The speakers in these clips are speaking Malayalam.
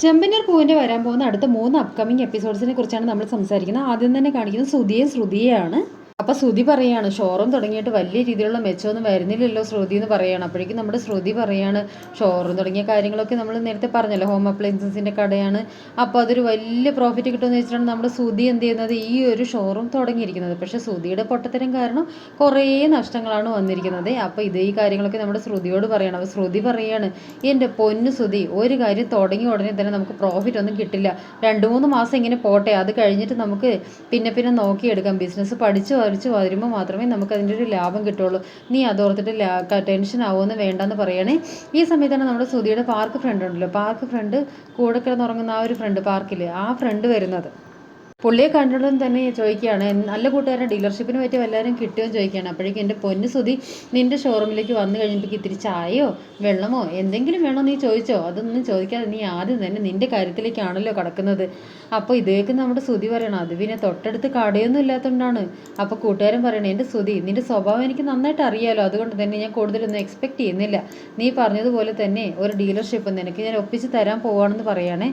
ചെമ്പന്നൂർ പൂവിന്റെ വരാൻ പോകുന്ന അടുത്ത മൂന്ന് അപ്കമിങ് എപ്പിസോഡ്സിനെ കുറിച്ചാണ് നമ്മൾ സംസാരിക്കുന്നത്. ആദ്യം തന്നെ കാണിക്കുന്നത് ശ്രുതിയെ ശ്രുതിയാണ് അപ്പോൾ ശ്രുതി പറയാണ് ഷോറൂം തുടങ്ങിയിട്ട് വലിയ രീതിയിലുള്ള മെച്ചമൊന്നും വരുന്നില്ലല്ലോ ശ്രുതി എന്ന് പറയാണ്. അപ്പോഴേക്കും നമ്മുടെ ശ്രുതി പറയാണ് ഷോറൂം തുടങ്ങിയ കാര്യങ്ങളൊക്കെ നമ്മൾ നേരത്തെ പറഞ്ഞല്ലോ ഹോം അപ്ലയൻസസിന്റെ കടയാണ്. അപ്പോൾ അതൊരു വലിയ പ്രോഫിറ്റ് കിട്ടുമെന്ന് വെച്ചിട്ടാണ് നമ്മുടെ ശ്രുതി എന്ത് ചെയ്യുന്നത്? ഈ ഒരു ഷോറൂം തുടങ്ങിയിരിക്കുന്നത്. പക്ഷേ ശ്രുതിയുടെ പൊട്ടത്തരം കാരണം കുറേ നഷ്ടങ്ങളാണ് വന്നിരിക്കുന്നത്. അപ്പോൾ ഇത് ഈ കാര്യങ്ങളൊക്കെ നമ്മുടെ ശ്രുതിയോട് പറയണം. അപ്പോൾ ശ്രുതി പറയാണ് എന്റെ പൊന്നു ശ്രുതി ഒരു കാര്യം തുടങ്ങി ഉടനെ തന്നെ നമുക്ക് പ്രോഫിറ്റ് ഒന്നും കിട്ടില്ല. രണ്ട് മൂന്ന് മാസം ഇങ്ങനെ പോട്ടെ. അത് കഴിഞ്ഞിട്ട് നമുക്ക് പിന്നെ പിന്നെ നോക്കിയെടുക്കാം. ബിസിനസ് പഠിച്ച് പഠിച്ച് വരുമ്പോൾ മാത്രമേ നമുക്ക് അതിന്റെ ഒരു ലാഭം കിട്ടുള്ളൂ. നീ അതോർത്തിട്ട് ടെൻഷൻ ആവുമെന്ന് വേണ്ടെന്ന് പറയണേ. ഈ സമയത്താണ് നമ്മുടെ സുധിയുടെ പാർക്ക് ഫ്രണ്ട് ഉണ്ടല്ലോ. പാർക്ക് ഫ്രണ്ട് കൂടെ കിടന്നുറങ്ങുന്ന ആ ഒരു ഫ്രണ്ട് പാർക്കിൽ ആ ഫ്രണ്ട് വരുന്നത്. പുള്ളിയെ കണ്ടിട്ടും തന്നെ ചോദിക്കുകയാണ് നല്ല കൂട്ടുകാരൻ ഡീലർഷിപ്പിന് പറ്റിയ വല്ലവരും എന്ന് ചോദിക്കുകയാണ്. അപ്പോഴേക്കും എന്റെ പൊന്ന് സുതി നിന്റെ ഷോറൂമിലേക്ക് വന്നു കഴിഞ്ഞപ്പോൾ ഇത്തിരി ചായയോ വെള്ളമോ എന്തെങ്കിലും വേണോ നീ ചോദിച്ചോ? അതൊന്നും ചോദിക്കാതെ നീ ആദ്യം തന്നെ നിന്റെ കാര്യത്തിലേക്കാണല്ലോ കടക്കുന്നത്. അപ്പോൾ ഇതേക്ക് നമ്മുടെ സുതി പറയണം അത് പിന്നെ തൊട്ടടുത്ത് കടയൊന്നും ഇല്ലാത്തതുകൊണ്ടാണ്. അപ്പോൾ കൂട്ടുകാരൻ പറയണേ എന്റെ സുതി നിന്റെ സ്വഭാവം എനിക്ക് നന്നായിട്ട് അറിയാമല്ലോ അതുകൊണ്ട് തന്നെ ഞാൻ കൂടുതലൊന്നും എക്സ്പെക്റ്റ് ചെയ്യുന്നില്ല. നീ പറഞ്ഞതുപോലെ തന്നെ ഒരു ഡീലർഷിപ്പ് നിനക്ക് ഞാൻ ഒപ്പിച്ച് തരാൻ പോവാണെന്ന് പറയുകയാണേ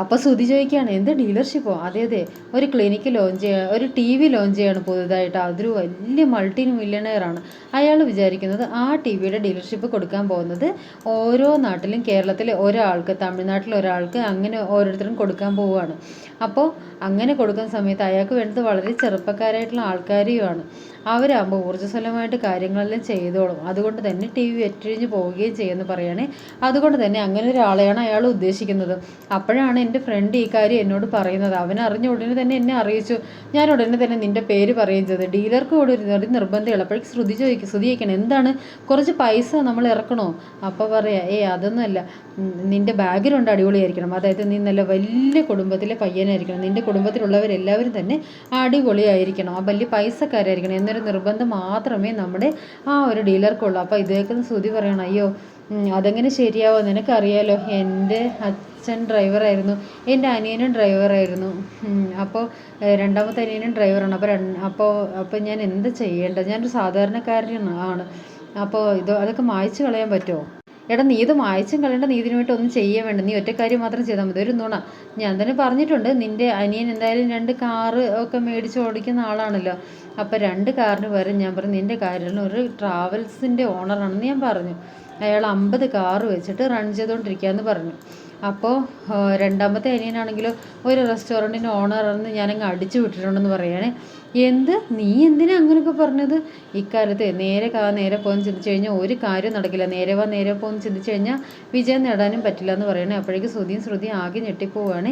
അപ്പോൾ ശ്രുതി ചോദിക്കുകയാണ് എന്ത് ഡീലർഷിപ്പോ? അതെ അതെ. ഒരു ക്ലിനിക്ക് ലോഞ്ച് ചെയ്യുക ഒരു ടി വി ലോഞ്ച് ചെയ്യാണ് പുതുതായിട്ട്. അതൊരു വലിയ മൾട്ടി മില്യണയർ ആണ്. അയാൾ വിചാരിക്കുന്നത് ആ ടി വിയുടെ ഡീലർഷിപ്പ് കൊടുക്കാൻ പോകുന്നത് ഓരോ നാട്ടിലും കേരളത്തിലെ ഒരാൾക്ക് തമിഴ്നാട്ടിലെ ഒരാൾക്ക് അങ്ങനെ ഓരോരുത്തരും കൊടുക്കാൻ പോവുകയാണ്. അപ്പോൾ അങ്ങനെ കൊടുക്കുന്ന സമയത്ത് അയാൾക്ക് വേണ്ടത് വളരെ ചെറുപ്പക്കാരായിട്ടുള്ള ആൾക്കാരെയുമാണ്. അവരാകുമ്പോൾ ഊർജസ്വലമായിട്ട് കാര്യങ്ങളെല്ലാം ചെയ്തോളും. അതുകൊണ്ട് തന്നെ ടി വി വെറ്റിഴിഞ്ഞ് പോവുകയും ചെയ്യുമെന്ന് പറയുകയാണെ അതുകൊണ്ട് തന്നെ അങ്ങനെ ഒരാളെയാണ് അയാൾ ഉദ്ദേശിക്കുന്നത്. അപ്പോഴാണ് എന്റെ ഫ്രണ്ട് ഈ കാര്യം എന്നോട് പറയുന്നത്. അവൻ അറിഞ്ഞ ഉടനെ തന്നെ എന്നെ അറിയിച്ചു. ഞാൻ ഉടനെ തന്നെ നിന്റെ പേര് പറയുകയും ചെയ്തു. ഡീലർക്ക് കൂടെ ഒരു നിർബന്ധം നിർബന്ധമുള്ള അപ്പോഴേക്ക് ശ്രുതി ചോദിക്കും ശ്രുതി ചോദിക്കണം എന്താണ്? കുറച്ച് പൈസ നമ്മൾ ഇറക്കണോ? അപ്പോൾ പറയാം ഏ അതൊന്നുമല്ല. നിന്റെ ബാക്ക്ഗ്രൗണ്ട് അടിപൊളിയായിരിക്കണം. അതായത് നീ നല്ല വലിയ കുടുംബത്തിലെ പയ്യനായിരിക്കണം. നിന്റെ കുടുംബത്തിലുള്ളവരെല്ലാവരും തന്നെ അടിപൊളിയായിരിക്കണം. ആ വലിയ പൈസക്കാരായിരിക്കണം. എന്നൊരു നിർബന്ധം മാത്രമേ നമ്മുടെ ആ ഒരു ഡീലർക്കുള്ളൂ. അപ്പോൾ ഇതേക്ക് ശ്രുതി പറയണം. അയ്യോ അതെങ്ങനെ ശരിയാവോ? നിനക്കറിയാലോ എന്റെ അച്ഛൻ ഡ്രൈവറായിരുന്നു. എന്റെ അനിയനും ഡ്രൈവറായിരുന്നു. അപ്പോൾ രണ്ടാമത്തെ അനിയനും ഡ്രൈവറാണ്. അപ്പോൾ അപ്പോൾ അപ്പോൾ ഞാൻ എന്ത് ചെയ്യേണ്ടത്? ഞാനൊരു സാധാരണക്കാരനാണ്. അപ്പോൾ ഇത് അതൊക്കെ മായ്ച്ചു കളയാൻ പറ്റുമോ? എടാ നീ ഇത് മായച്ചും കളയണ്ട നീ ഇതിനു വേണ്ടി ഒന്നും ചെയ്യാൻ വേണ്ട. നീ ഒറ്റ കാര്യം മാത്രം ചെയ്താൽ മതി. ഒരു നുണ. ഞാൻ തന്നെ പറഞ്ഞിട്ടുണ്ട് നിന്റെ അനിയൻ എന്തായാലും രണ്ട് കാറ് ഒക്കെ മേടിച്ച് ഓടിക്കുന്ന ആളാണല്ലോ. അപ്പോൾ രണ്ട് കാറിന് പകരം ഞാൻ പറഞ്ഞു നിന്റെ കാര്യം ഒരു ട്രാവൽസിന്റെ ഓണറാണെന്ന് ഞാൻ പറഞ്ഞു. അയാൾ അമ്പത് കാറ് വെച്ചിട്ട് റൺ ചെയ്തുകൊണ്ടിരിക്കുകയെന്ന് പറഞ്ഞു. അപ്പോൾ രണ്ടാമത്തെ അനിയനാണെങ്കിലോ ഒരു റെസ്റ്റോറന്റിന്റെ ഓണറാണെന്ന് ഞാനങ്ങ് അടിച്ചു വിട്ടിട്ടുണ്ടെന്ന് പറയുകയാണെ. എന്ത്? നീ എന്തിനാ അങ്ങനെയൊക്കെ പറഞ്ഞത്? ഇക്കാലത്ത് നേരെ കാ നേരെ പോകുന്ന ചിന്തിച്ചു കഴിഞ്ഞാൽ ഒരു കാര്യം നടക്കില്ല. നേരെ വാ നേരെ പോകുന്ന ചിന്തിച്ചു കഴിഞ്ഞാൽ വിജയം നേടാനും പറ്റില്ല എന്ന് പറയണേ. അപ്പോഴേക്കും ശ്രുതിയും ശ്രുതിയും ആകെ ഞെട്ടിപ്പോവാണ്.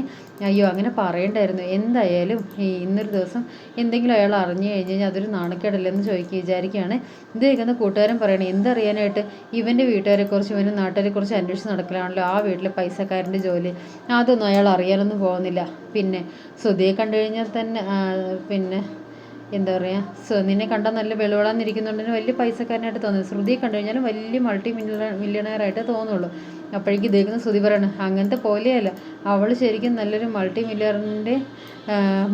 അയ്യോ അങ്ങനെ പറയണ്ടായിരുന്നു. എന്തായാലും ഇന്നൊരു ദിവസം എന്തെങ്കിലും അയാൾ അറിഞ്ഞു കഴിഞ്ഞ് കഴിഞ്ഞാൽ അതൊരു നാണക്കേടല്ലെന്ന് ചോദിക്കുക വിചാരിക്കുകയാണ് ഇത് കേൾക്കുന്ന കൂട്ടുകാരൻ പറയണേ എന്തറിയാനായിട്ട്? ഇവന്റെ വീട്ടുകാരെക്കുറിച്ച് ഇവന്റെ നാട്ടുകാരെക്കുറിച്ച് അന്വേഷിച്ച് നടക്കലാണല്ലോ ആ വീട്ടിലെ പൈസക്കാരന്റെ ജോലി. അതൊന്നും അയാൾ അറിയാനൊന്നും പോകുന്നില്ല. പിന്നെ ശ്രുതിയെ കണ്ടു കഴിഞ്ഞാൽ തന്നെ പിന്നെ എന്താ പറയുക നിന്നെ കണ്ടാൽ നല്ല വെളുവിളാന്നിരിക്കുന്നുണ്ടെങ്കിൽ വലിയ പൈസക്കാരനായിട്ട് തോന്നുന്നു. ശ്രുതിയെ കണ്ടു കഴിഞ്ഞാലും വലിയ മൾട്ടി മില്യണ മില്യണയറായിട്ട് തോന്നുള്ളൂ. അപ്പോഴേക്ക് ഇദ്ദേഹം ശ്രുതി പറയണം അങ്ങനത്തെ പോലെയല്ല. അവൾ ശരിക്കും നല്ലൊരു മൾട്ടി മില്യറിന്റെ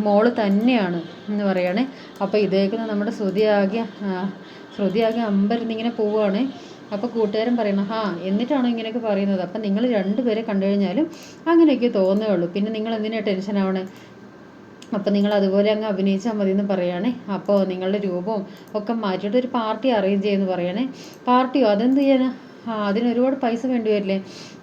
മോൾ തന്നെയാണ് എന്ന് പറയുകയാണെ അപ്പോൾ ഇദ്ദേഹത്തിന് നമ്മുടെ ശ്രുതി ആകെ ശ്രുതി ആകെ അമ്പരന്നിങ്ങനെ പോവുകയാണ് അപ്പോൾ കൂട്ടുകാരൻ പറയണം ആ എന്നിട്ടാണോ ഇങ്ങനെയൊക്കെ പറയുന്നത്? അപ്പം നിങ്ങൾ രണ്ടുപേരെ കണ്ടു കഴിഞ്ഞാലും അങ്ങനെയൊക്കെ തോന്നുകയുള്ളൂ പിന്നെ നിങ്ങൾ എന്തിനാണ് ടെൻഷൻ ആവണേ അപ്പോൾ നിങ്ങൾ അതുപോലെ അങ്ങ് അഭിനയിച്ചാൽ മതി എന്ന് പറയുകയാണേ അപ്പോൾ നിങ്ങളുടെ രൂപവും ഒക്കെ മാറ്റിയിട്ട് ഒരു പാർട്ടി അറേഞ്ച് ചെയ്യുമെന്ന് പറയണേ. പാർട്ടിയോ? അതെന്ത് ചെയ്യാനാ? അതിന് ഒരുപാട് പൈസ വേണ്ടി വരില്ലേ?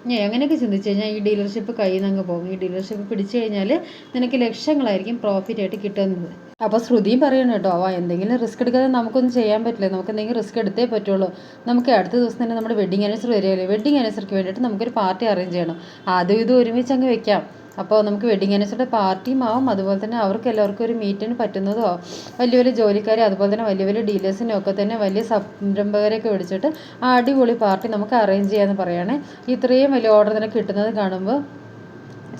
ഞാൻ അങ്ങനെയൊക്കെ ചിന്തിച്ചു കഴിഞ്ഞാൽ ഈ ഡീലർഷിപ്പ് കയ്യിൽ നിന്ന് അങ്ങ് പോകും. ഈ ഡീലർഷിപ്പ് പിടിച്ചു കഴിഞ്ഞാൽ നിനക്ക് ലക്ഷങ്ങളായിരിക്കും പ്രോഫിറ്റ് ആയിട്ട് കിട്ടുന്നത്. അപ്പോൾ ശ്രുതി പറയണം കേട്ടോ ആ എന്തെങ്കിലും റിസ്ക് എടുക്കാതെ നമുക്കൊന്നും ചെയ്യാൻ പറ്റില്ല. നമുക്ക് എന്തെങ്കിലും റിസ്ക് എടുത്തേ പറ്റുള്ളൂ. നമുക്ക് അടുത്ത ദിവസം തന്നെ നമ്മുടെ വെഡിങ് ആനിവേഴ്സറി വരികയല്ലേ? വെഡിങ് ആനിവേഴ്സറിക്ക് വേണ്ടിയിട്ട് നമുക്കൊരു പാർട്ടി അറേഞ്ച് ചെയ്യണം. ആദ്യം ഇതും ഒരുമിച്ച് അങ്ങ് വെക്കാം. അപ്പോൾ നമുക്ക് വെഡിങ് ആനിവേഴ്സറിയുടെ പാർട്ടിയും ആവും. അതുപോലെ തന്നെ അവർക്ക് എല്ലാവർക്കും ഒരു മീറ്റിന് പറ്റുന്നതും ആവും. വലിയ വലിയ ജോലിക്കാരെ അതുപോലെ തന്നെ വലിയ വലിയ ഡീലേഴ്സിനും ഒക്കെ തന്നെ വലിയ സംരംഭകരെയൊക്കെ വിളിച്ചിട്ട് ആ അടിപൊളി പാർട്ടി നമുക്ക് അറേഞ്ച് ചെയ്യാമെന്ന് പറയുകയാണെ ഇത്രയും വലിയ ഓർഡർ തന്നെ കിട്ടുന്നത് കാണുമ്പോൾ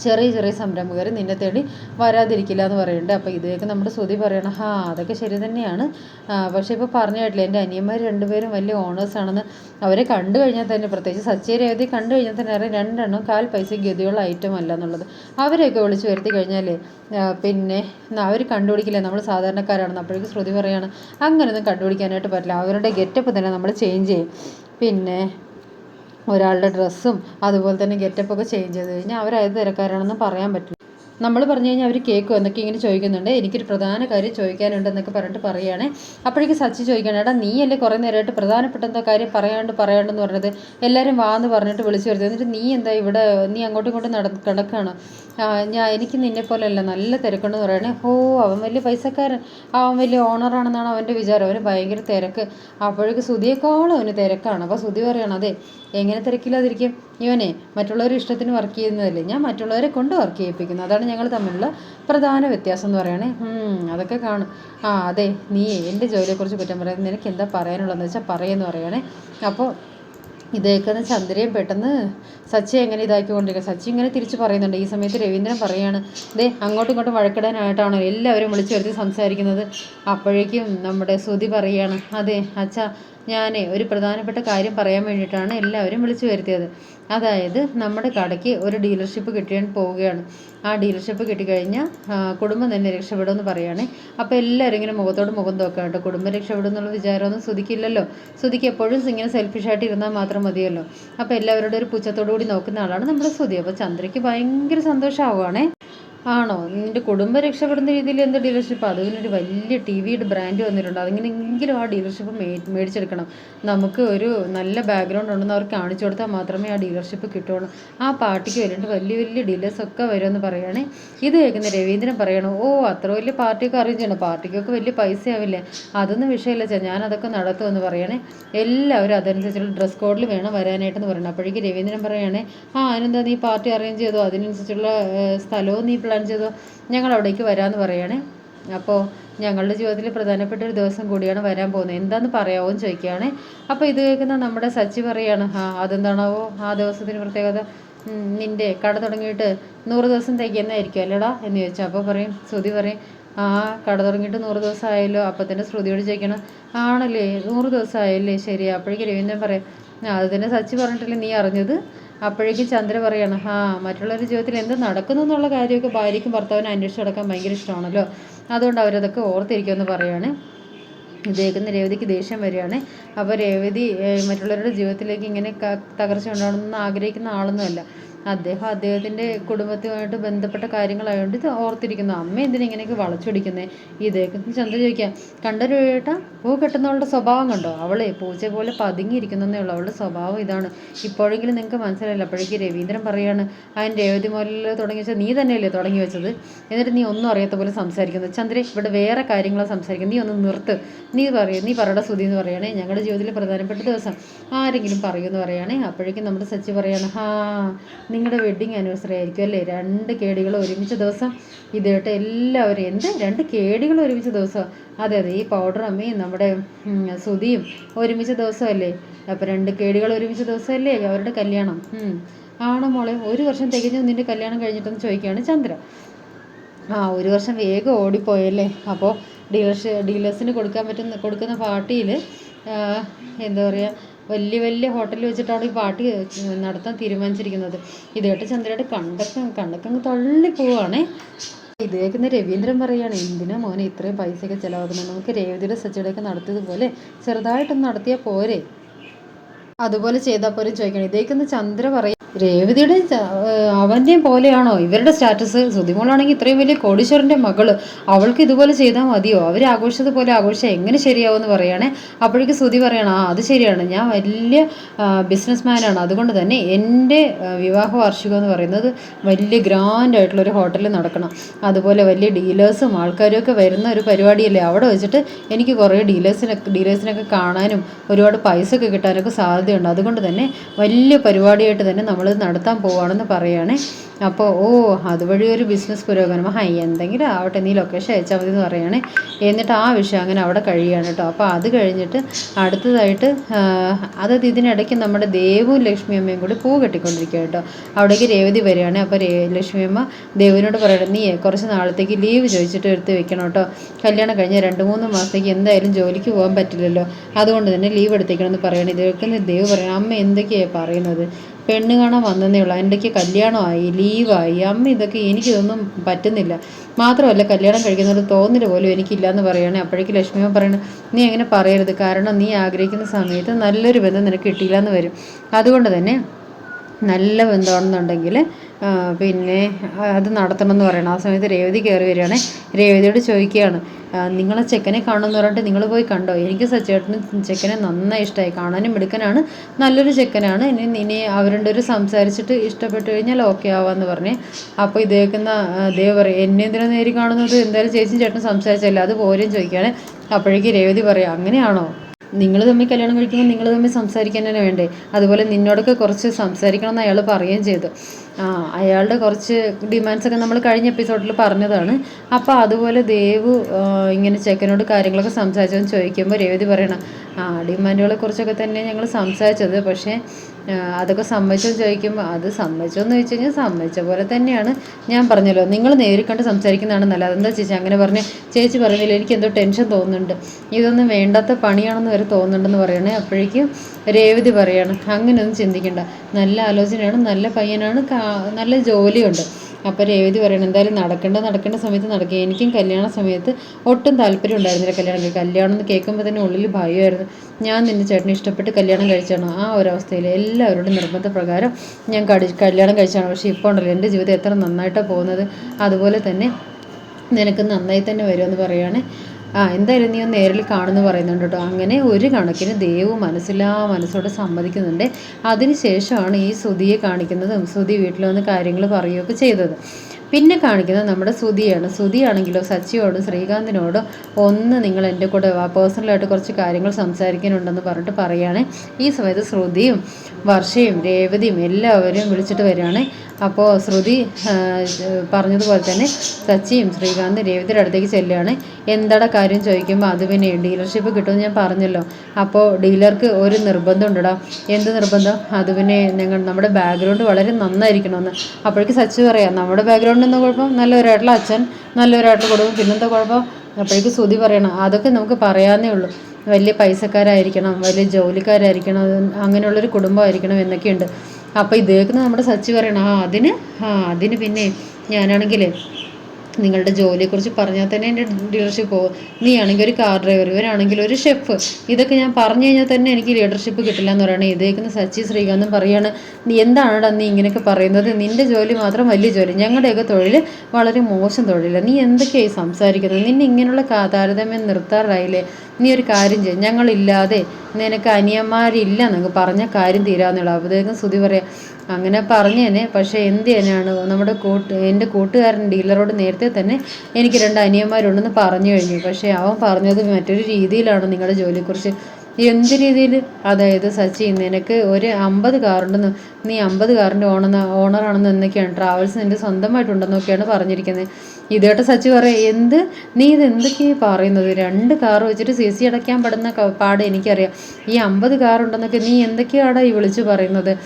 ചെറിയ ചെറിയ സംരംഭകർ നിന്നെ തേടി വരാതിരിക്കില്ല എന്ന് പറയുന്നുണ്ട്. അപ്പോൾ ഇതൊക്കെ നമ്മുടെ ശ്രുതി പറയണം. ഹാ അതൊക്കെ ശരി തന്നെയാണ്. പക്ഷേ ഇപ്പോൾ പറഞ്ഞു കേട്ടില്ല എന്റെ അനിയന്മാർ രണ്ടുപേരും വലിയ ഓണേഴ്സ് ആണെന്ന്. അവരെ കണ്ടു കഴിഞ്ഞാൽ തന്നെ പ്രത്യേകിച്ച് സച്ചി രേവതി കണ്ടു കഴിഞ്ഞാൽ തന്നെ അറിയാം രണ്ടെണ്ണം കാൽ പൈസ ഗതിയുള്ള ഐറ്റം അല്ല എന്നുള്ളത്. അവരെയൊക്കെ വിളിച്ചു വരുത്തി കഴിഞ്ഞാൽ പിന്നെ അവർ കണ്ടുപിടിക്കില്ല. നമ്മൾ സാധാരണക്കാരാണെന്ന് അപ്പോഴേക്കും ശ്രുതി പറയാണ്. അങ്ങനെയൊന്നും കണ്ടുപിടിക്കാനായിട്ട് പറ്റില്ല. അവരുടെ ഗെറ്റപ്പ് തന്നെ നമ്മൾ ചേഞ്ച് ചെയ്യും. പിന്നെ ഒരാളുടെ ഡ്രസ്സും അതുപോലെ തന്നെ ഗെറ്റപ്പൊക്കെ ചേഞ്ച് ചെയ്ത് കഴിഞ്ഞാൽ അവരേത് തിരക്കാരാണെന്ന് പറയാൻ പറ്റില്ല. നമ്മൾ പറഞ്ഞു കഴിഞ്ഞാൽ അവർ കേൾക്കും എന്നൊക്കെ ഇങ്ങനെ ചോദിക്കുന്നുണ്ട്. എനിക്കൊരു പ്രധാന കാര്യം ചോദിക്കാനുണ്ട് എന്നൊക്കെ പറഞ്ഞിട്ട് പറയുകയാണേ. അപ്പോഴേക്ക് സച്ചി ചോദിക്കണം എടാ നീ അല്ലേ കുറേ നേരമായിട്ട് പ്രധാനപ്പെട്ട എന്തോ കാര്യം പറയാണ്ട് പറയാണ്ടെന്ന് പറഞ്ഞത്? എല്ലാവരും വാന്ന് പറഞ്ഞിട്ട് വിളിച്ചു വരുത്തി. എന്നിട്ട് നീ എന്താ ഇവിടെ നീ അങ്ങോട്ടും ഇങ്ങോട്ടും നട കിടക്കുകയാണ്? ഞാൻ എനിക്ക് നിന്നെ പോലെയല്ല നല്ല തിരക്കുണ്ടെന്ന് പറയണേ ഓ അവൻ വലിയ പൈസക്കാരൻ. അവൻ വലിയ ഓണറാണെന്നാണ് അവന്റെ വിചാരം. അവന് ഭയങ്കര തിരക്ക്. അപ്പോഴേക്ക് സുതിയേക്കാളും അവന് തിരക്കാണ്. അപ്പോൾ സുതി പറയണം അതെ എങ്ങനെ തിരക്കില്ലാതിരിക്കും? ഇവനെ മറ്റുള്ളവരുടെ ഇഷ്ടത്തിന് വർക്ക് ചെയ്യുന്നതല്ലേ? ഞാൻ മറ്റുള്ളവരെ കൊണ്ട് വർക്ക് ചെയ്യിപ്പിക്കുന്നു. അതാണ് ഞങ്ങൾ തമ്മിലുള്ള പ്രധാന വ്യത്യാസം എന്ന് പറയണേ അതൊക്കെ കാണും. ആ അതെ നീ എന്റെ ജോലിയെക്കുറിച്ച് കുറ്റം പറയാം നിനക്ക് എന്താ പറയാനുള്ളതെന്ന് വെച്ചാൽ പറയുമെന്ന് പറയണേ അപ്പോൾ ഇത് കേൾക്കുന്ന ചന്ദ്രയും പെട്ടെന്ന് സച്ചി എങ്ങനെ ഇതാക്കിക്കൊണ്ടിരിക്കുക. സച്ചി ഇങ്ങനെ തിരിച്ച് പറയുന്നുണ്ട്. ഈ സമയത്ത് രവീന്ദ്രൻ പറയാണ് ദേ അങ്ങോട്ടും ഇങ്ങോട്ടും വഴക്കിടാനായിട്ടാണ് എല്ലാവരും വിളിച്ചു വരുത്തി സംസാരിക്കുന്നത്. അപ്പോഴേക്കും നമ്മുടെ ശ്രുതി പറയുകയാണ് അതെ അച്ഛാ ഞാനേ ഒരു പ്രധാനപ്പെട്ട കാര്യം പറയാൻ വേണ്ടിയിട്ടാണ് എല്ലാവരും വിളിച്ചു വരുത്തിയത്. അതായത് നമ്മുടെ കടയ്ക്ക് ഒരു ഡീലർഷിപ്പ് കിട്ടിയാൻ പോവുകയാണ്. ആ ഡീലർഷിപ്പ് കിട്ടിക്കഴിഞ്ഞാൽ കുടുംബം തന്നെ രക്ഷപ്പെടുമെന്ന് പറയുകയാണെ അപ്പോൾ എല്ലാവരും ഇങ്ങനെ മുഖത്തോട് മുഖം നോക്കാം കേട്ടോ. കുടുംബം രക്ഷപ്പെടും എന്നുള്ള വിചാരമൊന്നും ശ്രുതിക്കില്ലല്ലോ. ശ്രുതിക്ക് എപ്പോഴും ഇങ്ങനെ സെൽഫിഷായിട്ട് ഇരുന്നാൽ മാത്രം മതിയല്ലോ. അപ്പോൾ എല്ലാവരുടെ ഒരു പുച്ഛത്തോടു കൂടി നോക്കുന്ന ആളാണ് നമ്മുടെ ശ്രുതി. അപ്പോൾ ചന്ദ്രയ്ക്ക് ഭയങ്കര സന്തോഷമാവുകയാണേ ആണോ? നിന്റെ കുടുംബം രക്ഷപ്പെടുന്ന രീതിയിൽ എന്ത് ഡീലർഷിപ്പ് അതിനൊരു വലിയ ടി വിയുടെ ബ്രാൻഡ് വന്നിട്ടുണ്ട്. അതെങ്ങനെയെങ്കിലും ആ ഡീലർഷിപ്പ് മേടിച്ചെടുക്കണം. നമുക്ക് ഒരു നല്ല ബാക്ക്ഗ്രൗണ്ട് ഉണ്ടെന്ന് അവർക്ക് കാണിച്ചു കൊടുത്താൽ മാത്രമേ ആ ഡീലർഷിപ്പ് കിട്ടുള്ളൂ ആ പാർട്ടിക്ക് വരുന്നുണ്ട് വലിയ വലിയ ഡീലേഴ്സൊക്കെ വരുമെന്ന് പറയുകയാണേ. ഇത് കേൾക്കുന്ന രവീന്ദ്രൻ പറയണു ഓ അത്ര വലിയ പാർട്ടിയൊക്കെ അറേഞ്ച് ചെയ്യണം? പാർട്ടിക്കൊക്കെ വലിയ പൈസ ആവില്ലേ അതൊന്നും വിഷയമില്ല ചേ ഞാൻ അതൊക്കെ നടത്തുമെന്ന് പറയണേ. എല്ലാവരും അതനുസരിച്ചുള്ള ഡ്രസ് കോഡിൽ വേണം വരാനായിട്ടെന്ന് പറയണം. അപ്പോഴേക്കും രവീന്ദ്രൻ പറയുകയാണെ ആ അതിനെന്താ നീ പാർട്ടി അറേഞ്ച് ചെയ്തോ? അതിനനുസരിച്ചുള്ള സ്ഥലവും നീ പ്ലാൻ ചെയ്തോ. ഞങ്ങൾ അവിടേക്ക് വരാമെന്ന് പറയുകയാണേ അപ്പോൾ ഞങ്ങളുടെ ജീവിതത്തിൽ പ്രധാനപ്പെട്ട ഒരു ദിവസം കൂടിയാണ് വരാൻ പോകുന്നത്. എന്താണെന്ന് പറയാമോ എന്ന് ചോദിക്കുകയാണ്. അപ്പോൾ ഇത് കേൾക്കുന്ന നമ്മുടെ സച്ചി പറയാണ് ആ അതെന്താണാവോ? ആ ദിവസത്തിന് പ്രത്യേകത നിന്റെ കട തുടങ്ങിയിട്ട് നൂറ് ദിവസം തികയുന്നതായിരിക്കും അല്ലേടാ? എന്ന് ചോദിച്ചാൽ അപ്പോൾ പറയും ശ്രുതി പറയും ആ കട തുടങ്ങിയിട്ട് നൂറ് ദിവസം ആയല്ലോ അപ്പോൾ തന്നെ ശ്രുതിയോട് ചോദിക്കണം ആണല്ലേ നൂറ് ദിവസം ആയല്ലേ ശരി. അപ്പോഴേക്കും രവീന്ദ്രൻ പറയും അത് തന്നെ സച്ചി പറഞ്ഞിട്ടല്ലേ നീ അറിഞ്ഞത്? അപ്പോഴേക്കും ചന്ദ്ര പറയാണ് ആ മറ്റുള്ളവരുടെ ജീവിതത്തിൽ എന്ത് നടക്കുന്നു എന്നുള്ള കാര്യമൊക്കെ ഭാര്യയ്ക്കും ഭർത്താവിനും അന്വേഷിച്ച് നടക്കാൻ ഭയങ്കര ഇഷ്ടമാണല്ലോ. അതുകൊണ്ട് അവരതൊക്കെ ഓർത്തിരിക്കുമെന്ന് പറയുകയാണ് ഇതേക്കുന്ന രേവതിക്ക് ദേഷ്യം വരികയാണ്. അപ്പോൾ രേവതി മറ്റുള്ളവരുടെ ജീവിതത്തിലേക്ക് ഇങ്ങനെ തകർച്ച ഉണ്ടാവണമെന്ന് ആഗ്രഹിക്കുന്ന ആളൊന്നുമല്ല. അദ്ദേഹം അദ്ദേഹത്തിന്റെ കുടുംബത്തുമായിട്ട് ബന്ധപ്പെട്ട കാര്യങ്ങളായതുകൊണ്ട് ഇത് ഓർത്തിരിക്കുന്നു. അമ്മ എന്തിനാ ഇങ്ങനെയൊക്കെ വളച്ചൊടിക്കുന്നത് ഇതേക്ക് ചന്ദ്ര ചോദിക്കുക കണ്ടൊരു ഏട്ടാ പൂ കെട്ടുന്നവളുടെ സ്വഭാവം കണ്ടോ? അവളെ പൂച്ച പോലെ പതുങ്ങിയിരിക്കുന്നതേ ഉള്ളൂ. അവളുടെ സ്വഭാവം ഇതാണ്. ഇപ്പോഴെങ്കിലും നിങ്ങൾക്ക് മനസ്സിലായില്ല. അപ്പോഴേക്ക് രവീന്ദ്രൻ പറയാണ് അവൻ രേവതി മോലിൽ തുടങ്ങി വെച്ചാൽ നീ തന്നെയല്ലേ തുടങ്ങി വെച്ചത്? എന്നിട്ട് നീ ഒന്നും അറിയാത്ത പോലെ സംസാരിക്കുന്നത് ചന്ദ്ര ഇവിടെ വേറെ കാര്യങ്ങളാണ് സംസാരിക്കുന്നത്. നീ ഒന്ന് നിർത്ത്. നീ പറയും നീ പറയുടെ സ്തുതി എന്ന് പറയണേ. ഞങ്ങളുടെ ജീവിതത്തിൽ പ്രധാനപ്പെട്ട ദിവസം. ആരെങ്കിലും പറയുമെന്ന് പറയുകയാണെ അപ്പോഴേക്കും നമ്മുടെ സച്ചി പറയാണ് ഹാ നിങ്ങളുടെ വെഡ്ഡിങ് ആനിവേഴ്സറി ആയിരിക്കും അല്ലേ? രണ്ട് കേടികൾ ഒരുമിച്ച ദിവസം ഇത് കേട്ട് എല്ലാവരും എന്ത് രണ്ട് കേടികൾ ഒരുമിച്ച ദിവസം? അതെ അതെ ഈ പൗഡർ അമ്മയും നമ്മുടെ സുതിയും ഒരുമിച്ച ദിവസമല്ലേ? അപ്പോൾ രണ്ട് കേടികൾ ഒരുമിച്ച ദിവസമല്ലേ അവരുടെ കല്യാണം? ആണോ മോളെ? ഒരു വർഷം തികഞ്ഞു നിന്റെ കല്യാണം കഴിഞ്ഞിട്ടെന്ന് ചോദിക്കുകയാണ് ചന്ദ്ര. ആ ഒരു വർഷം വേഗം ഓടിപ്പോയല്ലേ? അപ്പോൾ ഡീലേഴ്സ് ഡീലേഴ്സിന് കൊടുക്കാൻ പറ്റുന്ന കൊടുക്കുന്ന പാർട്ടിയിൽ എന്താ പറയുക വലിയ വലിയ ഹോട്ടലിൽ വെച്ചിട്ടാണ് ഈ പാട്ട് നടത്താൻ തീരുമാനിച്ചിരിക്കുന്നത്. ഇത് കേട്ട് ചന്ദ്രയുടെ കണ്ടൊക്കെ കണ്ടൊക്കെ അങ്ങ് തള്ളി പോവാണേ. ഇത് കേൾക്കുന്ന രവീന്ദ്രൻ പറയുകയാണ് എന്തിനാ മോനെ ഇത്രയും പൈസയൊക്കെ ചിലവാക്കുന്നത്? നമുക്ക് രേവതിയുടെ സച്ചയുടെയൊക്കെ നടത്തിയതുപോലെ ചെറുതായിട്ടൊന്ന് നടത്തിയാൽ പോരെ. അതുപോലെ ചെയ്താൽ പോലും ചോദിക്കണം. ഇതേക്കുന്ന ചന്ദ്ര പറയും. രേവതിയുടെ അവന്റെയും പോലെയാണോ? ഇവരുടെ സ്റ്റാറ്റസ് സുതിമോളാണെങ്കിൽ ഇത്രയും വലിയ കോടീശ്വരന്റെ മകൾ. അവൾക്ക് ഇതുപോലെ ചെയ്താൽ മതിയോ? അവർ ആഘോഷിച്ചതുപോലെ ആഘോഷിച്ചാൽ എങ്ങനെ ശരിയാവുമെന്ന് പറയുകയാണെ അപ്പോഴേക്ക് സുതി പറയണം ആ അത് ശരിയാണ്. ഞാൻ വലിയ ബിസിനസ് മാനാണ് അതുകൊണ്ട് തന്നെ എന്റെ വിവാഹ വാർഷികം എന്ന് പറയുന്നത് വലിയ ഗ്രാൻഡ് ആയിട്ടുള്ള ഒരു ഹോട്ടലിൽ നടക്കണം. അതുപോലെ വലിയ ഡീലേഴ്സും ആൾക്കാരും ഒക്കെ വരുന്ന ഒരു പരിപാടിയല്ലേ? അവിടെ വെച്ചിട്ട് എനിക്ക് കുറേ ഡീലേഴ്സിനൊക്കെ ഡീലേഴ്സിനൊക്കെ കാണാനും ഒരുപാട് പൈസ ഒക്കെ കിട്ടാനൊക്കെ സാധ്യതയുണ്ട്. അതുകൊണ്ട് തന്നെ വലിയ പരിപാടിയായിട്ട് തന്നെ നമ്മൾ നടത്താൻ പോവുകയാണെന്ന് പറയുകയാണേ അപ്പോൾ ഓ അതുവഴി ഒരു ബിസിനസ് പുരോഗമനം. ഹൈ എന്തെങ്കിലും ആവട്ടെ നീ ലൊക്കേഷൻ അയച്ചാൽ മതി എന്ന് പറയുകയാണേ എന്നിട്ട് ആ വിഷയം അങ്ങനെ അവിടെ കഴിയുകയാണ് കേട്ടോ. അപ്പോൾ അത് കഴിഞ്ഞിട്ട് അടുത്തതായിട്ട് അതായത് ഇതിനിടയ്ക്ക് നമ്മുടെ ദേവും ലക്ഷ്മി അമ്മയും കൂടി പൂ കെട്ടിക്കൊണ്ടിരിക്കുക കേട്ടോ. അവിടേക്ക് രേവതി വരികയാണ്. അപ്പോൾ രേ ലക്ഷ്മി അമ്മ ദേവിനോട് പറയണം നീ കുറച്ച് നാളത്തേക്ക് ലീവ് ചോദിച്ചിട്ട് എടുത്ത് വെക്കണം കേട്ടോ. കല്യാണം കഴിഞ്ഞ രണ്ട് മൂന്ന് മാസത്തേക്ക് എന്തായാലും ജോലിക്ക് പോകാൻ പറ്റില്ലല്ലോ. അതുകൊണ്ട് തന്നെ ലീവ് എടുത്തേക്കണം എന്ന് പറയണം. ഇത് വെക്കുന്ന ദേവ് പറയണം അമ്മ എന്തൊക്കെയാണ് പറയുന്നത്? പെണ്ണ് കാണാൻ വന്നതേ ഉള്ളൂ. എന്റെക്ക് കല്യാണമായി ലീവായി. അമ്മ ഇതൊക്കെ എനിക്കിതൊന്നും പറ്റുന്നില്ല. മാത്രമല്ല കല്യാണം കഴിക്കുന്നവർ തോന്നില്ല പോലും എനിക്കില്ല എന്ന് പറയുകയാണെ അപ്പോഴേക്ക് ലക്ഷ്മിയമ്മ പറയണ നീ അങ്ങനെ പറയരുത്. കാരണം നീ ആഗ്രഹിക്കുന്ന സമയത്ത് നല്ലൊരു ബന്ധം നിനക്ക് കിട്ടിയില്ല എന്ന് വരും. അതുകൊണ്ട് തന്നെ നല്ല ബന്ധമാണെന്നുണ്ടെങ്കിൽ പിന്നെ അത് നടത്തണം എന്ന് പറയണം. ആ സമയത്ത് രേവതി കയറി വരികയാണ്. രേവതിയോട് ചോദിക്കുകയാണ് നിങ്ങളെ ചെക്കനെ കാണുമെന്ന് പറഞ്ഞിട്ട് നിങ്ങൾ പോയി കണ്ടോ? എനിക്ക് സച്ചേട്ടന് ചെക്കനെ നന്നായി ഇഷ്ടമായി കാണാനും മിടുക്കനാണ്. നല്ലൊരു ചെക്കനാണ്. ഇനി ഇനി അവരുടെ ഒരു സംസാരിച്ചിട്ട് ഇഷ്ടപ്പെട്ടു കഴിഞ്ഞാൽ ഓക്കെ ആവാമെന്ന് പറഞ്ഞ് അപ്പോൾ ഇതേക്കുന്ന ദേവ് പറയും എന്നെ എന്തിനാ നേരി കാണുന്നത്? എന്തായാലും ചേച്ചി ചേട്ടൻ സംസാരിച്ചല്ല അത് പോരും ചോദിക്കുകയാണ്. അപ്പോഴേക്ക് രേവതി പറയാം അങ്ങനെയാണോ? നിങ്ങൾ തമ്മിൽ കല്യാണം കഴിക്കുമ്പോൾ നിങ്ങൾ തമ്മിൽ സംസാരിക്കാൻ തന്നെ വേണ്ടേ? അതുപോലെ നിന്നോടൊക്കെ കുറച്ച് സംസാരിക്കണം എന്ന് അയാൾ പറയുകയും ചെയ്തു. അയാളുടെ കുറച്ച് ഡിമാൻഡ്സൊക്കെ നമ്മൾ കഴിഞ്ഞ എപ്പിസോഡിൽ പറഞ്ഞതാണ്. അപ്പോൾ അതുപോലെ ദേവ് ഇങ്ങനെ ചെക്കനോട് കാര്യങ്ങളൊക്കെ സംസാരിച്ചതെന്ന് ചോദിക്കുമ്പോൾ രേവതി പറയണം ആ ഡിമാൻഡുകളെ കുറിച്ചൊക്കെ തന്നെ ഞങ്ങൾ സംസാരിച്ചത്. പക്ഷേ അതൊക്കെ സമ്മതിച്ചോ ചോദിക്കുമ്പോൾ അത് സമ്മതിച്ചോന്ന് ചോദിച്ചു കഴിഞ്ഞാൽ സമ്മതിച്ച പോലെ തന്നെയാണ് ഞാൻ പറഞ്ഞല്ലോ. നിങ്ങൾ നേരിൽ കണ്ട് സംസാരിക്കുന്നതാണ് നല്ലത് അതെന്താ ചേച്ചി അങ്ങനെ പറഞ്ഞ്? ചേച്ചി പറയുന്നില്ല എനിക്ക് എന്തോ ടെൻഷൻ തോന്നുന്നുണ്ട്. ഇതൊന്നും വേണ്ടാത്ത പണിയാണെന്ന് വരെ തോന്നുന്നുണ്ടെന്ന് പറയണേ. അപ്പോഴേക്കും രേവതി പറയാണ് അങ്ങനെയൊന്നും ചിന്തിക്കണ്ട. നല്ല ആലോചനയാണ് നല്ല പയ്യനാണ് നല്ല ജോലിയുണ്ട്. അപ്പോൾ രേവതി പറയണം എന്തായാലും നടക്കേണ്ട നടക്കേണ്ട സമയത്ത് നടക്കുക എനിക്കും കല്യാണ സമയത്ത് ഒട്ടും താല്പര്യം ഉണ്ടായിരുന്നില്ല കല്യാണം കല്യാണം എന്ന് കേൾക്കുമ്പോൾ തന്നെ ഉള്ളിൽ ഭയമായിരുന്നു. ഞാൻ നിന്നെ ചേട്ടനെ ഇഷ്ടപ്പെട്ട് കല്യാണം കഴിച്ചാണ് ആ ഒരു അവസ്ഥയിൽ എല്ലാവരോടും നിർബന്ധ പ്രകാരം ഞാൻ കടി കല്യാണം കഴിച്ചാണ് പക്ഷേ ഇപ്പോൾ ഉണ്ടല്ലോ എന്റെ ജീവിതം എത്ര നന്നായിട്ടാണ് പോകുന്നത്. അതുപോലെ തന്നെ നിനക്ക് നന്നായി തന്നെ വരുമെന്ന് പറയുകയാണ് ആ എന്തായാലും നീ ഒന്ന് നേരിൽ കാണുന്നു പറയുന്നുണ്ട് കേട്ടോ. അങ്ങനെ ഒരു കണക്കിന് ദേവ് മനസ്സിലാ മനസ്സോടെ സമ്മതിക്കുന്നുണ്ട്. അതിനുശേഷമാണ് ഈ സുതിയെ കാണിക്കുന്നതും സുതി വീട്ടിൽ വന്ന് കാര്യങ്ങൾ പറയുകയൊക്കെ ചെയ്തത്. പിന്നെ കാണിക്കുന്നത് നമ്മുടെ സുതിയാണ് സുതിയാണെങ്കിലോ സച്ചിയോടും ശ്രീകാന്തിനോടും ഒന്ന് നിങ്ങൾ എന്റെ കൂടെ പേഴ്സണലായിട്ട് കുറച്ച് കാര്യങ്ങൾ സംസാരിക്കാനുണ്ടെന്ന് പറഞ്ഞിട്ട് പറയുകയാണ് ഈ സമയത്ത് ശ്രുതിയും വർഷയും രേവതിയും എല്ലാവരും വിളിച്ചിട്ട് വരികയാണ്. അപ്പോൾ ശ്രുതി പറഞ്ഞതുപോലെ തന്നെ സച്ചിയും ശ്രീകാന്ത് രേവതിയുടെ അടുത്തേക്ക് ചെല്ലുകയാണ്. എന്താടാ കാര്യം ചോദിക്കുമ്പോൾ അത് പിന്നെ ഡീലർഷിപ്പ് കിട്ടുമെന്ന് ഞാൻ പറഞ്ഞല്ലോ. അപ്പോൾ ഡീലർക്ക് ഒരു നിർബന്ധം ഉണ്ടടാ. എന്ത് നിർബന്ധം? അത് പിന്നെ ഞങ്ങൾ നമ്മുടെ ബാക്ക്ഗ്രൗണ്ട് വളരെ നന്നായിരിക്കണമെന്ന്. അപ്പോഴേക്ക് സച്ചി പറയാം നമ്മുടെ ബാക്ക്ഗ്രൗണ്ട് എന്താ കുഴപ്പം? നല്ലൊരായിട്ടുള്ള അച്ഛൻ നല്ലൊരായിട്ടുള്ള കുടുംബം. പിന്നെന്താ കുഴപ്പം? അപ്പോഴേക്ക് ശ്രുതി പറയണം അതൊക്കെ നമുക്ക് പറയാനേ ഉള്ളൂ. വലിയ പൈസക്കാരായിരിക്കണം വലിയ ജോലിക്കാരായിരിക്കണം അങ്ങനെയുള്ളൊരു കുടുംബമായിരിക്കണം എന്നൊക്കെയുണ്ട്. അപ്പോൾ ഇതേക്കുന്ന നമ്മുടെ സച്ചി പറയണം ആ അതിന് ആ അതിന് പിന്നെ ഞാനാണെങ്കിൽ നിങ്ങളുടെ ജോലിയെക്കുറിച്ച് പറഞ്ഞാൽ തന്നെ എന്റെ ഡീലർഷിപ്പ് പോകും നീ ആണെങ്കിൽ ഒരു കാർ ഡ്രൈവർ ഇവരാണെങ്കിൽ ഒരു ഷെഫ് ഇതൊക്കെ ഞാൻ പറഞ്ഞു കഴിഞ്ഞാൽ തന്നെ എനിക്ക് ലീഡർഷിപ്പ് കിട്ടില്ല എന്ന് പറയുന്നത് ഇതേക്കുന്ന സച്ചി ശ്രീകാന്തും പറയാണ് നീ എന്താണടാ നീ ഇങ്ങനെയൊക്കെ പറയുന്നത്? നിന്റെ ജോലി മാത്രം വലിയ ജോലി. ഞങ്ങളുടെയൊക്കെ തൊഴിൽ വളരെ മോശം തൊഴിലാണ് നീ എന്തൊക്കെയായി സംസാരിക്കുന്നത്? നിന്നെ ഇങ്ങനെയുള്ള താരതമ്യം നിർത്താറായില്ലേ? നീ ഒരു കാര്യം ചെയ്യും. ഞങ്ങളില്ലാതെ നിനക്ക് അനിയന്മാരില്ല എന്നൊക്കെ പറഞ്ഞ കാര്യം തീരാന്നുള്ള. അപ്പോഴത്തേക്കും ശ്രുതി പറയാം അങ്ങനെ പറഞ്ഞു തന്നെ പക്ഷേ എന്ത് തന്നെയാണ് നമ്മുടെ കൂട്ട് എന്റെ കൂട്ടുകാരൻ ഡീലറോട് നേരത്തെ തന്നെ എനിക്ക് രണ്ട് അനിയന്മാരുണ്ടെന്ന് പറഞ്ഞു കഴിഞ്ഞു. പക്ഷേ അവൻ പറഞ്ഞത് മറ്റൊരു രീതിയിലാണ് നിങ്ങളുടെ ജോലിയെക്കുറിച്ച്. എന്ത് രീതിയിൽ? അതായത് സച്ചി നിനക്ക് ഒരു അമ്പത് കാറുണ്ടെന്ന് നീ അമ്പത് കാറിന്റെ ഓണ ഓണറാണെന്ന് എന്നൊക്കെയാണ്. ട്രാവൽസ് നിന്റെ സ്വന്തമായിട്ടുണ്ടെന്നൊക്കെയാണ് പറഞ്ഞിരിക്കുന്നത്. ഇതേട്ട് സച്ചി പറയാം എന്ത്? നീ ഇത് എന്തൊക്കെയാണ് പറയുന്നത്? രണ്ട് കാർ വെച്ചിട്ട് സി സി അടയ്ക്കാൻ പെടുന്ന പാട് എനിക്കറിയാം. ഈ അമ്പത് കാറുണ്ടെന്നൊക്കെ നീ എന്തൊക്കെയാടാ ഈ വിളിച്ചു പറയുന്നത്?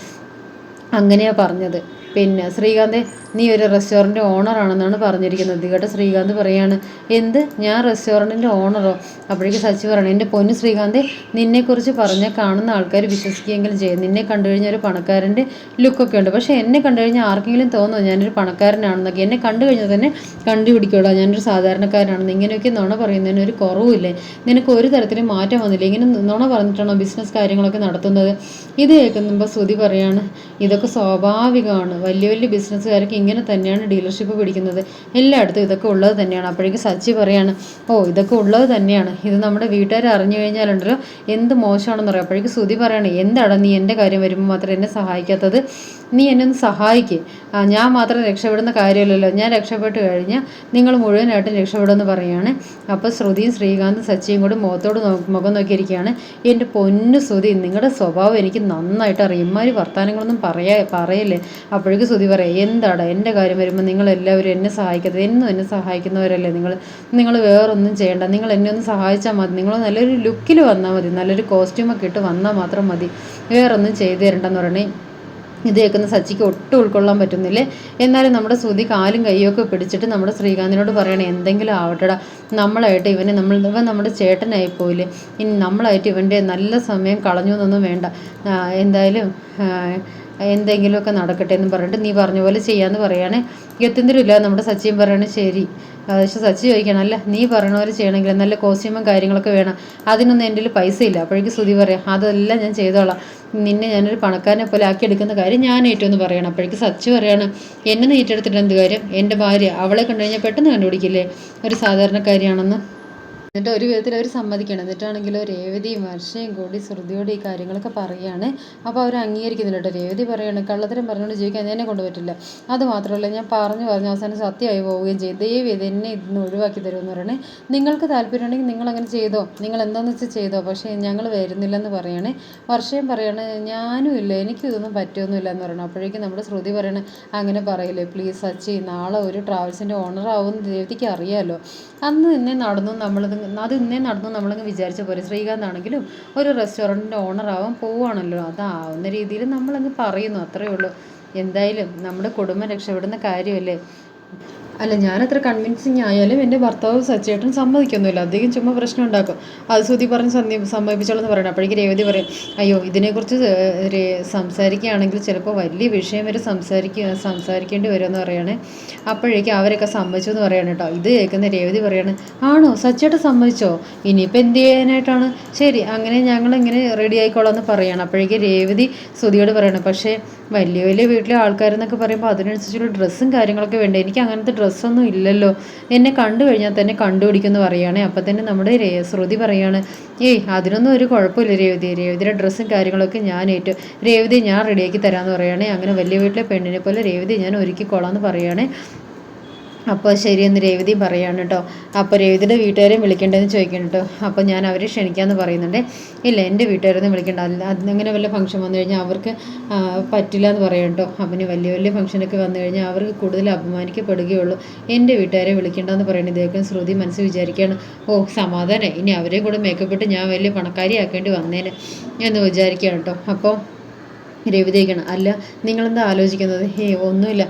അങ്ങനെയാണ് പറഞ്ഞത്. പിന്നെ ശ്രീകാന്ത് നീ ഒരു റെസ്റ്റോറന്റ് ഓണറാണെന്നാണ് പറഞ്ഞിരിക്കുന്നത്. കേട്ടോ ശ്രീകാന്ത് പറയാണ് എന്ത്? ഞാൻ റെസ്റ്റോറന്റിന്റെ ഓണറോ അപ്പോഴേക്ക് സച്ചി പറയണം എന്റെ പൊന്നു ശ്രീകാന്ത് നിന്നെക്കുറിച്ച് പറഞ്ഞാൽ കാണുന്ന ആൾക്കാർ വിശ്വസിക്കുകയെങ്കിലും ചെയ്യും. നിന്നെ കണ്ടു കഴിഞ്ഞാൽ ഒരു പണക്കാരന്റെ ലുക്കൊക്കെ ഉണ്ട്. പക്ഷേ എന്നെ കണ്ടു കഴിഞ്ഞാൽ ആർക്കെങ്കിലും തോന്നുമോ ഞാനൊരു പണക്കാരനാണെന്നൊക്കെ? എന്നെ കണ്ടു കഴിഞ്ഞാൽ തന്നെ കണ്ടുപിടിക്കുള്ളൂ ഞാനൊരു സാധാരണക്കാരനാണെന്ന്? ഇങ്ങനെയൊക്കെ നുണ പറയുന്നതിന് ഒരു കുറവുമില്ലേ? നിനക്ക് ഒരു തരത്തിലും മാറ്റം വന്നില്ല. ഇങ്ങനെ നുണ പറഞ്ഞിട്ടാണോ ബിസിനസ് കാര്യങ്ങളൊക്കെ നടത്തുന്നത്? ഇത് കേൾക്കുമ്പോൾ ശ്രുതി പറയാണ് ഇതൊക്കെ സ്വാഭാവികമാണ്. വലിയ വലിയ ബിസിനസ്സുകാർക്ക് ഇങ്ങനെ തന്നെയാണ് ഡീലർഷിപ്പ് പിടിക്കുന്നത്. എല്ലായിടത്തും ഇതൊക്കെ ഉള്ളത് തന്നെയാണ്. അപ്പോഴേക്കും സച്ചി പറയാണ് ഓ ഇതൊക്കെ ഉള്ളത് തന്നെയാണ്. ഇത് നമ്മുടെ വീട്ടുകാർ അറിഞ്ഞു കഴിഞ്ഞാലുണ്ടല്ലോ എന്ത് മോശമാണെന്ന് പറയാം അപ്പോഴേക്കും ശ്രുതി പറയാണ് എന്താടാ നീ എന്റെ കാര്യം വരുമ്പോൾ മാത്രം എന്നെ സഹായിക്കാത്തത്? നീ എന്നെ ഒന്ന് സഹായിക്കുക ഞാൻ മാത്രം രക്ഷപ്പെടുന്ന കാര്യമല്ലല്ലോ. ഞാൻ രക്ഷപ്പെട്ട് കഴിഞ്ഞാൽ നിങ്ങൾ മുഴുവനായിട്ടും രക്ഷപ്പെടുമെന്ന് പറയുകയാണ്. അപ്പോൾ ശ്രുതിയും ശ്രീകാന്തും സച്ചിയും കൂടി മുഖത്തോട് മുഖം നോക്കിയിരിക്കുകയാണ്. എന്റെ പൊന്നു ശ്രുതി നിങ്ങളുടെ സ്വഭാവം എനിക്ക് നന്നായിട്ട് അറിയും. ഇമ്മാതിരി വർത്തമാനങ്ങളൊന്നും പറയാ പറയല്ലേ? അപ്പോഴേക്കും ശ്രുതി പറയാം എന്താണ് എന്റെ കാര്യം വരുമ്പോൾ നിങ്ങളെല്ലാവരും എന്നെ സഹായിക്കരുത്? എന്നും എന്നെ സഹായിക്കുന്നവരല്ലേ നിങ്ങൾ നിങ്ങൾ വേറൊന്നും ചെയ്യേണ്ട. നിങ്ങൾ എന്നെ ഒന്ന് സഹായിച്ചാൽ മതി. നിങ്ങൾ നല്ലൊരു ലുക്കിൽ വന്നാൽ മതി. നല്ലൊരു കോസ്റ്റ്യൂമൊക്കെ ഇട്ട് വന്നാൽ മാത്രം മതി. വേറൊന്നും ചെയ്തു തരണ്ടെന്ന് പറഞ്ഞേ ഇത് കേൾക്കുന്ന സച്ചിക്ക് ഒട്ടും ഉൾക്കൊള്ളാൻ പറ്റുന്നില്ല? എന്നാലും നമ്മുടെ ശ്രുതി കാലും കൈയൊക്കെ പിടിച്ചിട്ട് നമ്മുടെ ശ്രീകാന്തിനോട് പറയണേ എന്തെങ്കിലും ആവട്ടെടാ നമ്മളായിട്ട് ഇവനെ നമ്മൾ ഇവൻ നമ്മുടെ ചേട്ടനായി പോയില്ലേ. ഇനി നമ്മളായിട്ട് ഇവന്റെ നല്ല സമയം കളഞ്ഞു എന്നൊന്നും വേണ്ട. എന്തായാലും എന്തെങ്കിലുമൊക്കെ നടക്കട്ടെ എന്ന് പറഞ്ഞിട്ട് നീ പറഞ്ഞ പോലെ ചെയ്യാന്ന് പറയാണ്. ഗത്യന്തരമില്ല നമ്മുടെ സച്ചിൻ പറയാണ് ശരി. പക്ഷെ സച്ചി ചോദിക്കണം അല്ല നീ പറയണ പോലെ ചെയ്യണമെങ്കിൽ നല്ല കോസ്റ്റ്യൂമും കാര്യങ്ങളൊക്കെ വേണം. അതിനൊന്നും എന്റെ കയ്യിൽ പൈസ ഇല്ല. അപ്പോഴേക്ക് ശ്രുതി പറയാം അതെല്ലാം ഞാൻ ചെയ്തോളാം. നിന്നെ ഞാനൊരു പണക്കാരനെ പോലെ ആക്കി എടുക്കുന്ന കാര്യം ഞാൻ ഏറ്റവും പറയണം. അപ്പോഴേക്ക് സച്ചി പറയാണ് എന്നെ നീറ്റെടുത്തിട്ട് എന്ത് കാര്യം? എന്റെ ഭാര്യ അവളെ കണ്ടു കഴിഞ്ഞാൽ പെട്ടെന്ന് കണ്ടുപിടിക്കില്ലേ? ഒരു സാധാരണക്കാരിയാണെന്ന്. എന്നിട്ട് ഒരു വിധത്തിൽ അവർ സമ്മതിക്കണം. എന്നിട്ടാണെങ്കിലോ രേവതിയും വർഷയും കൂടി ശ്രുതിയോട് ഈ കാര്യങ്ങളൊക്കെ പറയുകയാണ് അപ്പോൾ അവർ അംഗീകരിക്കുന്നില്ല കേട്ടോ. രേവതി പറയാണ് കള്ളത്തരം പറഞ്ഞുകൊണ്ട് ജീവിക്കാൻ എന്നെ കൊണ്ട് അത് മാത്രമല്ല ഞാൻ പറഞ്ഞു പറഞ്ഞു അവസാനം സത്യമായി പോവുകയും ചെയ്യും ദൈവം ഇത് എന്നെ ഇന്ന് ഒഴിവാക്കി തരുമെന്ന് പറയണേ. നിങ്ങൾക്ക് താല്പര്യമുണ്ടെങ്കിൽ നിങ്ങൾ അങ്ങനെ ചെയ്തോ? നിങ്ങൾ എന്താണെന്ന് വെച്ചാൽ ചെയ്തോ? പക്ഷേ ഞങ്ങൾ വരുന്നില്ലെന്ന് പറയണേ. വർഷയും പറയാണ് ഞാനും ഇല്ല. എനിക്കും ഇതൊന്നും പറ്റുമൊന്നുമില്ല എന്ന് പറയണം. അപ്പോഴേക്കും നമ്മുടെ ശ്രുതി പറയണേ അങ്ങനെ പറയില്ലേ? പ്ലീസ് സച്ചി നാളെ ഒരു ട്രാവൽസിന്റെ ഓണർ ആവുമെന്ന് രേവതിക്ക് അറിയാമല്ലോ അന്ന് തന്നെ നടന്നു നമ്മളത് അത് ഇന്നേ നടന്നു നമ്മളങ്ങ് വിചാരിച്ച പോലെ. ശ്രീകാന്ത് ആണെങ്കിലും ഒരു റെസ്റ്റോറന്റിന്റെ ഓണറാവാൻ പോവുകയാണല്ലോ. അതാവുന്ന രീതിയിൽ നമ്മളങ്ങ് പറയുന്നു. അത്രയേ ഉള്ളൂ. എന്തായാലും നമ്മുടെ കുടുംബം രക്ഷപ്പെടുന്ന കാര്യമല്ലേ? അല്ല ഞാനത്ര കൺവിൻസിങ് ആയാലും എന്റെ ഭർത്താവ് സച്ചേട്ടൻ സമ്മതിക്കൊന്നുമില്ല. അദ്ദേഹം ചുമ്മാ പ്രശ്നം ഉണ്ടാക്കും. അത് ശ്രുതി പറഞ്ഞ് സന്ധി സമ്മതിപ്പിച്ചോളെന്ന് പറയണം. അപ്പോഴേക്ക് രേവതി പറയും അയ്യോ ഇതിനെക്കുറിച്ച് സംസാരിക്കുകയാണെങ്കിൽ ചിലപ്പോൾ വലിയ വിഷയം വരെ സംസാരിക്കുക സംസാരിക്കേണ്ടി വരുമെന്ന് പറയണേ. അപ്പോഴേക്കും അവരൊക്കെ സമ്മതിച്ചു എന്ന് പറയണം കേട്ടോ ഇത് കേൾക്കുന്ന രേവതി പറയാണ് ആണോ? സച്ചേട്ടൻ സമ്മതിച്ചോ? ഇനിയിപ്പോൾ എന്ത് ചെയ്യാനായിട്ടാണ്? ശരി അങ്ങനെ ഞങ്ങൾ ഇങ്ങനെ റെഡി ആയിക്കോളാം എന്ന് പറയണം. അപ്പോഴേക്കും രേവതി ശ്രുതിയോട് പറയണം പക്ഷേ വലിയ വലിയ വീട്ടിലെ ആൾക്കാരെന്നൊക്കെ പറയുമ്പോൾ അതിനനുസരിച്ചുള്ള ഡ്രസ്സും കാര്യങ്ങളൊക്കെ വേണ്ടേ? എനിക്ക് അങ്ങനത്തെ ഡ്രസ്സൊന്നും ഇല്ലല്ലോ. എന്നെ കണ്ടു കഴിഞ്ഞാൽ തന്നെ കണ്ടുപിടിക്കുമെന്ന് പറയുകയാണെ. അപ്പം തന്നെ നമ്മുടെ രേ ശ്രുതി പറയാണ് ഏയ് അതിനൊന്നും ഒരു കുഴപ്പമില്ല രേവതി. രേവതിയുടെ ഡ്രസ്സും കാര്യങ്ങളൊക്കെ ഞാൻ ഏറ്റു രേവതി ഞാൻ റെഡിയാക്കി തരാമെന്ന് പറയുകയാണെ. അങ്ങനെ വലിയ വീട്ടിലെ പെണ്ണിനെ പോലെ രേവതി ഞാൻ ഒരുക്കിക്കോളാം എന്ന് പറയുകയാണെ. അപ്പോൾ ശരിയെന്ന് രേവതി പറയാണ് കേട്ടോ. അപ്പോൾ രേവതിയുടെ വീട്ടുകാരെയും വിളിക്കേണ്ടതെന്ന് ചോദിക്കണം കേട്ടോ. അപ്പോൾ ഞാൻ അവരെ ക്ഷണിക്കാമെന്ന് പറയുന്നുണ്ട്. ഇല്ല എന്റെ വീട്ടുകാരൊന്നും വിളിക്കേണ്ട. അല്ല അങ്ങനെ വല്ല ഫംഗ്ഷൻ വന്നു കഴിഞ്ഞാൽ അവർക്ക് പറ്റില്ല എന്ന് പറയാം കേട്ടോ. അപ്പം വലിയ വലിയ ഫംഗ്ഷനൊക്കെ വന്നു കഴിഞ്ഞാൽ അവർക്ക് കൂടുതൽ അപമാനിക്കപ്പെടുകയുള്ളൂ. എന്റെ വീട്ടുകാരെ വിളിക്കേണ്ടെന്ന് പറയുന്നത് ഇദ്ദേഹം ശ്രുതി മനസ്സ് വിചാരിക്കുകയാണ്. ഓ സമാധാനം ഇനി അവരെയും കൂടെ മേക്കപ്പ് ഇട്ട് ഞാൻ വലിയ പണക്കാരിയാക്കേണ്ടി വന്നേനെ എന്ന് വിചാരിക്കുകയാണ് കേട്ടോ. അപ്പോൾ രവിതേക്കാണ് അല്ല നിങ്ങളെന്താ ആലോചിക്കുന്നത്? ഹേ ഒന്നുമില്ല.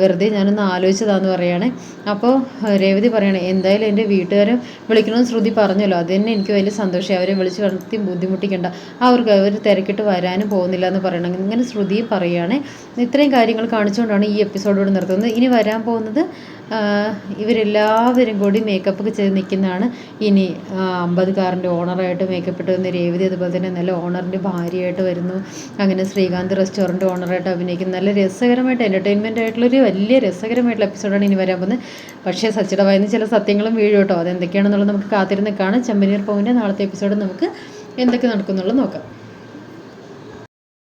വെറുതെ ഞാനൊന്ന് ആലോചിച്ചതാന്ന് പറയുകയാണെ അപ്പോൾ രേവതി പറയണേ എന്തായാലും എന്റെ വീട്ടുകാരും വിളിക്കണമെന്ന് ശ്രുതി പറഞ്ഞല്ലോ. അത് തന്നെ എനിക്ക് വലിയ സന്തോഷമായി. അവരെ വിളിച്ച് വളർത്തി ബുദ്ധിമുട്ടിക്കേണ്ട. അവർക്ക് അവർ തിരക്കിട്ട് വരാനും പോകുന്നില്ല എന്ന് പറയണം. ഇങ്ങനെ ശ്രുതി പറയുകയാണെ ഇത്രയും കാര്യങ്ങൾ കാണിച്ചുകൊണ്ടാണ് ഈ എപ്പിസോഡോട് നിർത്തുന്നത്. ഇനി വരാൻ പോകുന്നത് ഇവരെല്ലാവരും കൂടി മേക്കപ്പ് ഒക്കെ ചെയ്ത് നിൽക്കുന്നതാണ്. ഇനി അമ്പത് കാറിന്റെ ഓണറായിട്ട് മേക്കപ്പ് ഇട്ട് വന്ന രേവതി അതുപോലെ തന്നെ നല്ല ഓണറിന്റെ ഭാര്യയായിട്ട് വരുന്നു. അങ്ങനെ ശ്രീകാന്ത് റെസ്റ്റോറന്റ് ഓണറായിട്ട് അഭിനയിക്കുന്നു. നല്ല രസകരമായിട്ട് എന്റർടൈൻമെന്റ് ആയിട്ടുള്ളൊരു വലിയ രസകരമായിട്ടുള്ള എപ്പിസോഡാണ് ഇനി വരാൻ പോകുന്നത്. പക്ഷേ സച്ചിയുടെ വായന ചില സത്യങ്ങളും വീഴും കേട്ടോ. അതെന്തൊക്കെയാണെന്നുള്ളത് നമുക്ക് കാത്തിരുന്ന് കാണാം. ചെമ്പനീർ പോവിന്റെ നാളത്തെ എപ്പിസോഡ് നമുക്ക് എന്തൊക്കെ നടക്കുന്നുള്ളത് നോക്കാം.